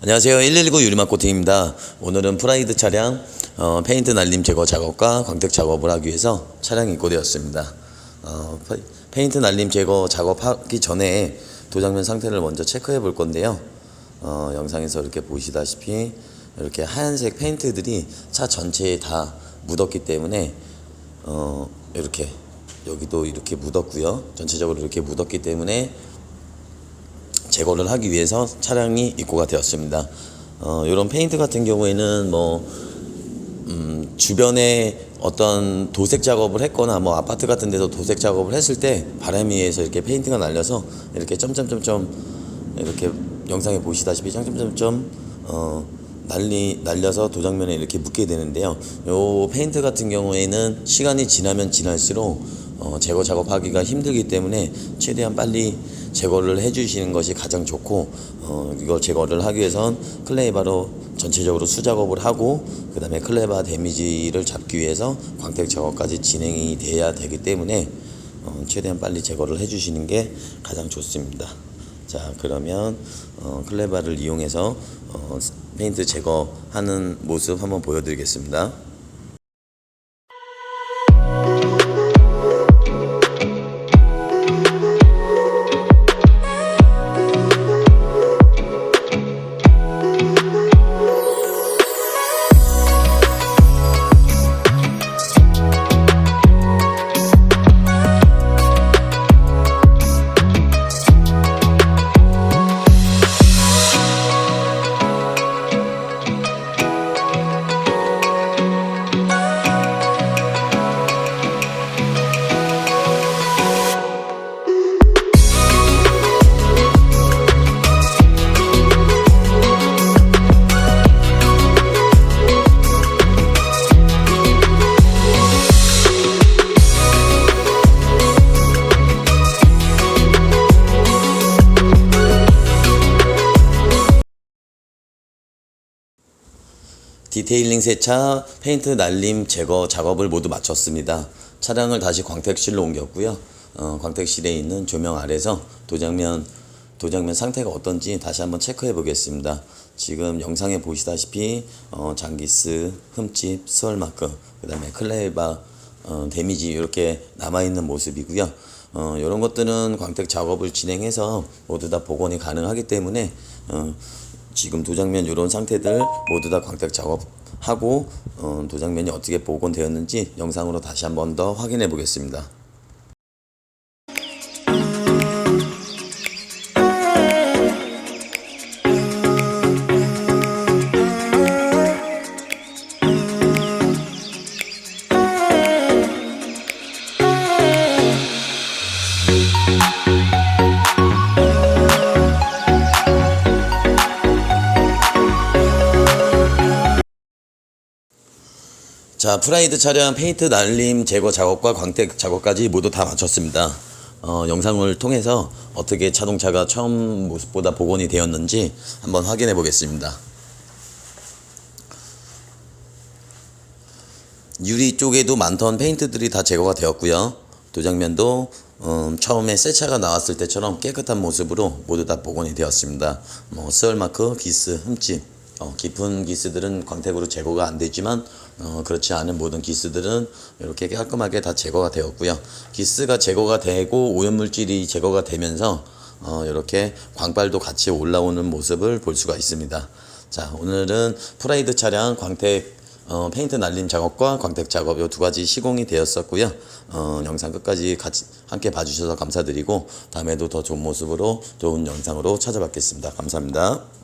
안녕하세요. 119 유리막 코팅입니다. 오늘은 프라이드 차량 어, 페인트 날림 제거 작업과 광택 작업을 하기 위해서 차량이 입고되었습니다. 어, 페- 페인트 날림 제거 작업하기 전에 도장면 상태를 먼저 체크해 볼 건데요. 어, 영상에서 이렇게 보시다시피 이렇게 하얀색 페인트들이 차 전체에 다 묻었기 때문에 어, 이렇게 여기도 이렇게 묻었고요. 전체적으로 이렇게 묻었기 때문에 제거를 하기 위해서 차량이 입고가 되었습니다. 어, 이런 페인트 같은 경우에는 뭐 음, 주변에 어떤 도색 작업을 했거나 뭐 아파트 같은 데서 도색 작업을 했을 때 바람에 의해서 이렇게 페인트가 날려서 이렇게 점점점점 이렇게 영상에 보시다시피 점점점점 어 날리 날려서 도장면에 이렇게 묻게 되는데요. 요 페인트 같은 경우에는 시간이 지나면 지날수록 어, 제거 작업하기가 힘들기 때문에 최대한 빨리 제거를 해주시는 것이 가장 좋고 어, 이걸 제거를 하기 위해선 클레이바로 전체적으로 수작업을 하고 그 다음에 클레바 데미지를 잡기 위해서 광택 작업까지 진행이 돼야 되기 때문에 어, 최대한 빨리 제거를 해주시는 게 가장 좋습니다. 자 그러면 어, 클레바를 이용해서 어, 페인트 제거하는 모습 한번 보여드리겠습니다. 디테일링 세차, 페인트 날림 제거 작업을 모두 마쳤습니다. 차량을 다시 광택실로 옮겼고요. 어, 광택실에 있는 조명 아래서 도장면 도장면 상태가 어떤지 다시 한번 체크해 보겠습니다. 지금 영상에 보시다시피 어, 장기스, 흠집, 스월마크, 그다음에 클레이바 어, 데미지 이렇게 남아 있는 모습이고요. 어, 이런 것들은 광택 작업을 진행해서 모두 다 복원이 가능하기 때문에 어, 지금 도장면 이런 상태들 모두 다 광택 작업하고 어, 도장면이 어떻게 복원되었는지 영상으로 다시 한번 더 확인해 보겠습니다. 자, 프라이드 차량 페인트 날림 제거 작업과 광택 작업까지 모두 다 마쳤습니다. 어, 영상을 통해서 어떻게 자동차가 처음 모습보다 복원이 되었는지 한번 확인해 보겠습니다. 유리 쪽에도 많던 페인트들이 다 제거가 되었고요. 도장면도 음, 처음에 새 차가 나왔을 때처럼 깨끗한 모습으로 모두 다 복원이 되었습니다. 뭐 스얼마크, 기스, 흠집, 어, 깊은 기스들은 광택으로 제거가 안 되지만 어, 그렇지 않은 모든 기스들은 이렇게 깔끔하게 다 제거가 되었고요. 기스가 제거가 되고 오염물질이 제거가 되면서 어, 이렇게 광발도 같이 올라오는 모습을 볼 수가 있습니다. 자, 오늘은 프라이드 차량 광택 어, 페인트 날림 작업과 광택 작업 이 두 가지 시공이 되었었고요. 어, 영상 끝까지 같이 함께 봐주셔서 감사드리고 다음에도 더 좋은 모습으로 좋은 영상으로 찾아뵙겠습니다. 감사합니다.